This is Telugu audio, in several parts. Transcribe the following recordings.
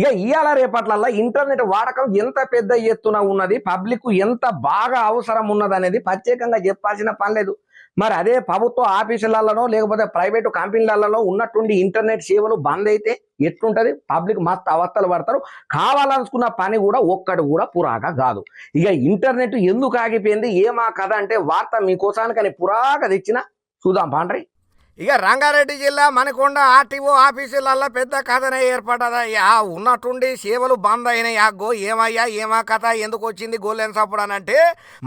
ఇక ఇవాళ రేపట్లల్లా ఇంటర్నెట్ వాడకం ఎంత పెద్ద ఎత్తున ఉన్నది? పబ్లిక్ ఎంత బాగా అవసరం ఉన్నది అనేది ప్రత్యేకంగా చెప్పాల్సిన పని లేదు. మరి అదే ప్రభుత్వ ఆఫీసులలో లేకపోతే ప్రైవేటు కంపెనీలలో ఉన్నట్టుండి ఇంటర్నెట్ సేవలు బంద్ అయితే ఎట్లుంటది? పబ్లిక్ మస్తు అవస్థలు పడతారు. కావాలనుకున్న పని కూడా ఒక్కటి కూడా పురాక కాదు. ఇక ఇంటర్నెట్ ఎందుకు ఆగిపోయింది? ఏమా కథ అంటే వార్త మీకోసానికని పురాక తెచ్చిన చూద్దాం పాండ్రి. ఇక రంగారెడ్డి జిల్లా మనకుండ ఆర్టీఓ ఆఫీసులల్లో పెద్ద కథనే ఏర్పడ్డదయ్యా ఉన్నట్టుండి సేవలు బంద్ అయినాయి. గో ఏమయ్యా? ఏమా కథ? ఎందుకు వచ్చింది గోలెన్ సప్పుడు అని అంటే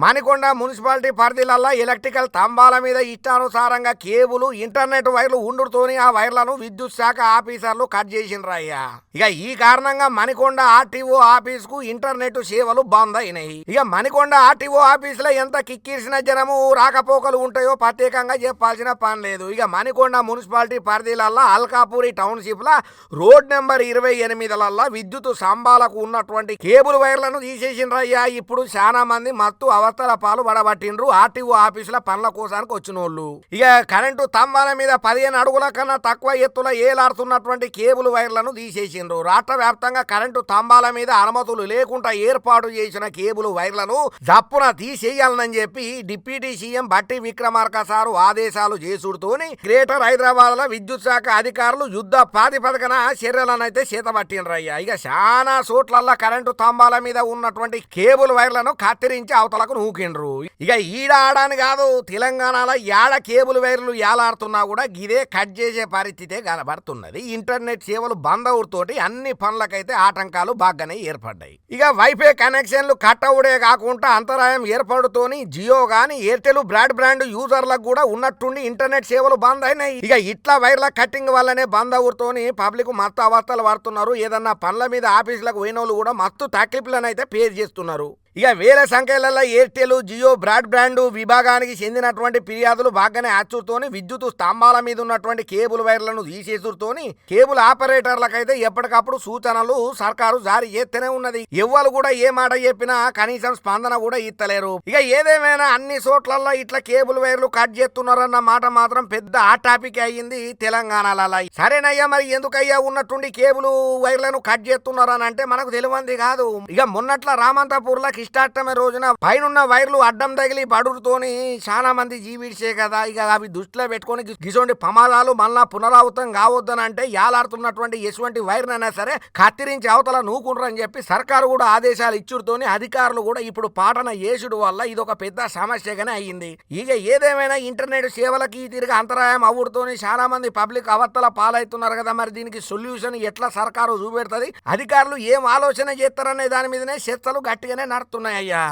మనకొండ మున్సిపాలిటీ పరిధిలల్లో ఎలక్ట్రికల్ స్తంభాల మీద ఇష్టానుసారంగా కేబుల్ ఇంటర్నెట్ వైర్లు ఉండుతోని ఆ వైర్లను విద్యుత్ శాఖ ఆఫీసర్లు కట్ చేసిండ్రయ్యా ఇక. ఈ కారణంగా మణికొండ ఆర్టీఓ ఆఫీస్కు ఇంటర్నెట్ సేవలు బంద్ అయినాయి. ఇక మణికొండ ఆర్టీఓ ఆఫీస్లో ఎంత కిక్కిరిసిన జనము రాకపోకలు ఉంటాయో ప్రత్యేకంగా చెప్పాల్సిన పని లేదు. ఇక మణికొండ మున్సిపాలిటీ పరిధిలల్లా అల్కాపూరి టౌన్షిప్ల రోడ్ నెంబర్ ఇరవై ఎనిమిదిలల్లా విద్యుత్ స్తంభాలకు ఉన్నటువంటి కేబుల్ వైర్లను తీసేసిండ్రయ్యా ఇప్పుడు చాలా మంది మత్తు అవస్థల పాలు పడబట్టిండ్రు ఆర్టీఓ ఆఫీసుల పనుల కోసానికి వచ్చిన వాళ్ళు ఇక కరెంటు స్తంభాల మీద పదిహేను అడుగుల కన్నా తక్కువ ఎత్తుల ఏలాడుతున్నటువంటి కేబుల్ వైర్లను తీసేసిండ్రు. రాష్ట్ర వ్యాప్తంగా కరెంటు స్తంభాల మీద అనుమతులు లేకుండా ఏర్పాటు చేసిన కేబుల్ వైర్లను జప్పున తీసేయాలని చెప్పి డిప్యూటీ సీఎం బట్టి విక్రమార్క సారు ఆదేశాలు చేసుడుతోని గ్రేటర్ హైదరాబాద్లో విద్యుత్ శాఖ అధికారులు యుద్ధ ప్రాతిపదికన చర్యలను అయితే చేతబట్టిండ్రయ్యా. ఇక చాలా చోట్లల్లో కరెంటు స్తంభాల మీద ఉన్నటువంటి కేబుల్ వైర్లను కత్తిరించి అవతలకు నూకిండ్రు. ఇక ఈడ ఆడాని కాదు తెలంగాణలో యాడ కేబుల్ వైర్లు ఏలాడుతున్నా కూడా ఇదే కట్ చేసే పరిస్థితే కనబడుతున్నది. ఇంటర్నెట్ సేవలు బంద్ అవుతోటి అన్ని పనులకైతే ఆటంకాలు బాగానే ఏర్పడ్డాయి. ఇక వైఫై కనెక్షన్లు కట్ అవుడే కాకుండా అంతరాయం ఏర్పడుతోని జియో గాని ఎయిర్టెల్ బ్రాడ్ బ్రాండ్ యూజర్లకు కూడా ఉన్నట్టుండి ఇంటర్నెట్ సేవలు బంద్ అయినాయి ఇక ఇట్లా వైర్ల కట్టింగ్ వల్లనే బంద్ అవుతోని పబ్లిక్ మత్తు అవస్థలు పడుతున్నారు ఏదన్నా పనుల మీద ఆఫీసులకు పోయిన వాళ్ళు కూడా మత్తు తక్లిపులను అయితే పేరు చేస్తున్నారు. ఇక వేల సంఖ్యలలో ఎయిర్టెల్ జియో బ్రాడ్బ్యాండ్ విభాగానికి చెందినటువంటి ఫిర్యాదులు బాగానే అచ్చుతోని విద్యుత్ స్తంభాల మీద ఉన్నటువంటి కేబుల్ వైర్లను తీసేసుతోని కేబుల్ ఆపరేటర్లకైతే ఎప్పటికప్పుడు సూచనలు సర్కారు జారీ చేస్తూనే ఉన్నది. ఎవ్వరు కూడా ఏ మాట చెప్పినా కనీసం స్పందన కూడా ఇత్తలేరు ఇక ఏదేమైనా అన్ని చోట్లలో ఇట్లా కేబుల్ వైర్లు కట్ చేస్తున్నారన్న మాట మాత్రం పెద్ద ఆ టాపిక్ అయ్యింది తెలంగాణలో సరేనయ్యా మరి ఎందుకయ్యా ఉన్నట్టుండి కేబుల్ వైర్లను కట్ చేస్తున్నారని అంటే మనకు తెలియంది కాదు. ఇక మొన్నట్ల రామంతపూర్లో కిష్టాష్టమి రోజున పైనున్న వైర్లు అడ్డం తగిలి పడురుతోని చాలా మంది జీవిడిచే కదా. ఇక అవి దృష్టిలో పెట్టుకొని గి- గిసోంటి ప్రమాదాలు మళ్ళా పునరావృతం కావద్దని అంటే యాలాడుతున్నటువంటి ఎటువంటి వైర్నైనా సరే కత్తిరించి అవతల నూకుంటారని చెప్పి సర్కారు కూడా ఆదేశాలు ఇచ్చుడుతోని అధికారులు కూడా ఇప్పుడు పాటన యేసుడు వల్ల ఇది ఒక పెద్ద సమస్యగానే అయ్యింది. ఇక ఏదేమైనా ఇంటర్నెట్ సేవలకి తిరిగి అంతరాయం అవుడుతోని చాలా మంది పబ్లిక్ అవత్తల పాలవుతున్నారు కదా. మరి దీనికి సొల్యూషన్ ఎట్లా సర్కారు చూపెడుతుంది? అధికారులు ఏం ఆలోచన చేస్తారనే దాని మీదనే చర్చలు గట్టిగానే ตัวนายา